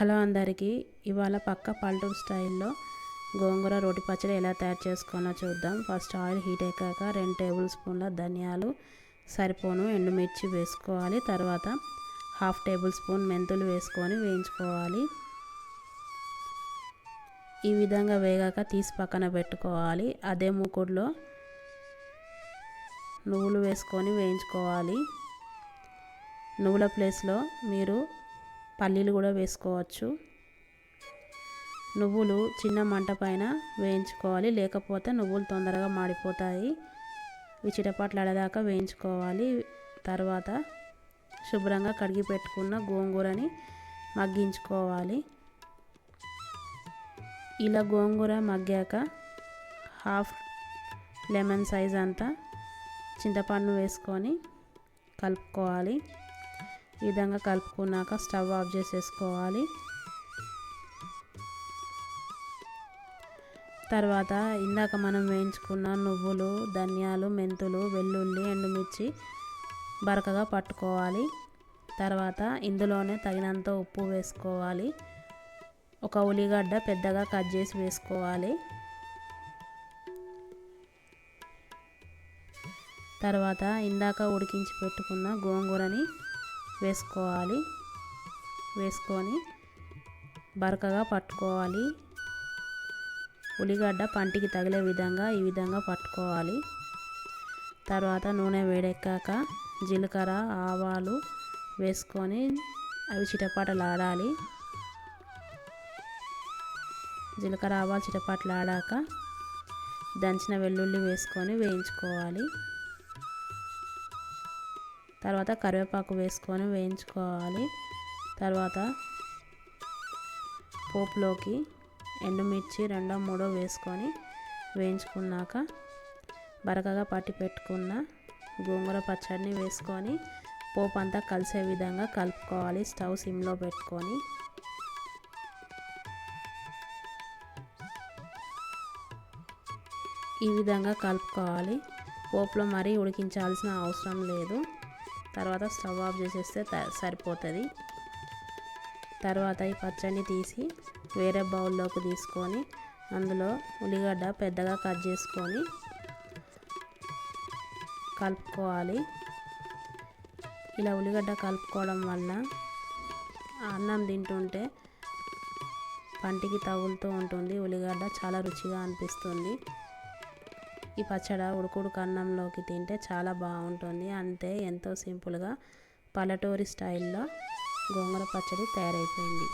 Hello అందరికీ. ఇవాళ పక్క పల్టూరు స్టైల్లో గోంగూర రోటి పచ్చడి ఎలా తయారు చేసుకోవాలో చూద్దాం. ఫస్ట్ ఆయిల్ హీట్ ఎక్కాక రెండు టేబుల్ స్పూన్ల ధనియాలు సరిపోను ఎండుమిర్చి వేసుకోవాలి. తర్వాత హాఫ్ టేబుల్ స్పూన్ మెంతులు వేసుకొని వేయించుకోవాలి. ఈ విధంగా వేగాక తీసి పక్కన పెట్టుకోవాలి. అదే మూకుడులో నువ్వులు వేసుకొని వేయించుకోవాలి. నువ్వుల ప్లేస్లో మీరు పల్లీలు కూడా వేసుకోవచ్చు. నువ్వులు చిన్న మంట పైన వేయించుకోవాలి. లేకపోతే నువ్వులు తొందరగా మాడిపోతాయి. ఇవి అడదాకా వేయించుకోవాలి. తర్వాత శుభ్రంగా కడిగి పెట్టుకున్న గోంగూరని మగ్గించుకోవాలి. ఇలా గోంగూర మగ్గాక హాఫ్ లెమన్ సైజ్ అంతా చింతపండు వేసుకొని కలుపుకోవాలి. ఈ విధంగా కలుపుకున్నాక స్టవ్ ఆఫ్ చేసేసుకోవాలి. తర్వాత ఇందాక మనం వేయించుకున్న నువ్వులు ధనియాలు మెంతులు వెల్లుల్లి ఎండుమిర్చి బరకగా పట్టుకోవాలి. తర్వాత ఇందులోనే తగినంత ఉప్పు వేసుకోవాలి. ఒక ఉల్లిగడ్డ పెద్దగా కట్ చేసి వేసుకోవాలి. తర్వాత ఇందాక ఉడికించి పెట్టుకున్న గోంగూరని వేసుకోవాలి. వేసుకొని బరకగా పట్టుకోవాలి. ఉల్లిగడ్డ పంటికి తగిలే విధంగా ఈ విధంగా పట్టుకోవాలి. తర్వాత నూనె వేడెక్కాక జీలకర్ర ఆవాలు వేసుకొని అవి చిటపాటలాడాలి. జీలకర్ర ఆవాలు చిటపాటలాడాక దంచిన వెల్లుల్లి వేసుకొని వేయించుకోవాలి. తర్వాత కరివేపాకు వేసుకొని వేయించుకోవాలి. తర్వాత పోపులోకి ఎండుమిర్చి రెండో మూడో వేసుకొని వేయించుకున్నాక బరకగా పట్టి పెట్టుకున్న గోంగూర పచ్చడిని వేసుకొని పోపు అంతా కలిసే విధంగా కలుపుకోవాలి స్టవ్ సిమ్లో పెట్టుకొని. ఈ విధంగా కలుపుకోవాలి. పోపులో మరీ ఉడికించాల్సిన అవసరం లేదు. తర్వాత స్టవ్ ఆఫ్ చేసేస్తే సరిపోతుంది. తర్వాత ఈ పచ్చడిని తీసి వేరే బౌల్లోకి తీసుకొని అందులో ఉల్లిగడ్డ పెద్దగా కట్ చేసుకొని కలుపుకోవాలి. ఇలా ఉల్లిగడ్డ కలుపుకోవడం వల్ల అన్నం తింటుంటే పంటికి తగులుతూ ఉంటుంది. ఉల్లిగడ్డ చాలా రుచిగా అనిపిస్తుంది. ఈ పచ్చడి ఉడుకుడుకు అన్నంలోకి తింటే చాలా బాగుంటుంది. అంతే ఎంతో సింపుల్గా పల్లెటూరి స్టైల్లో గోంగూర పచ్చడి తయారైపోయింది.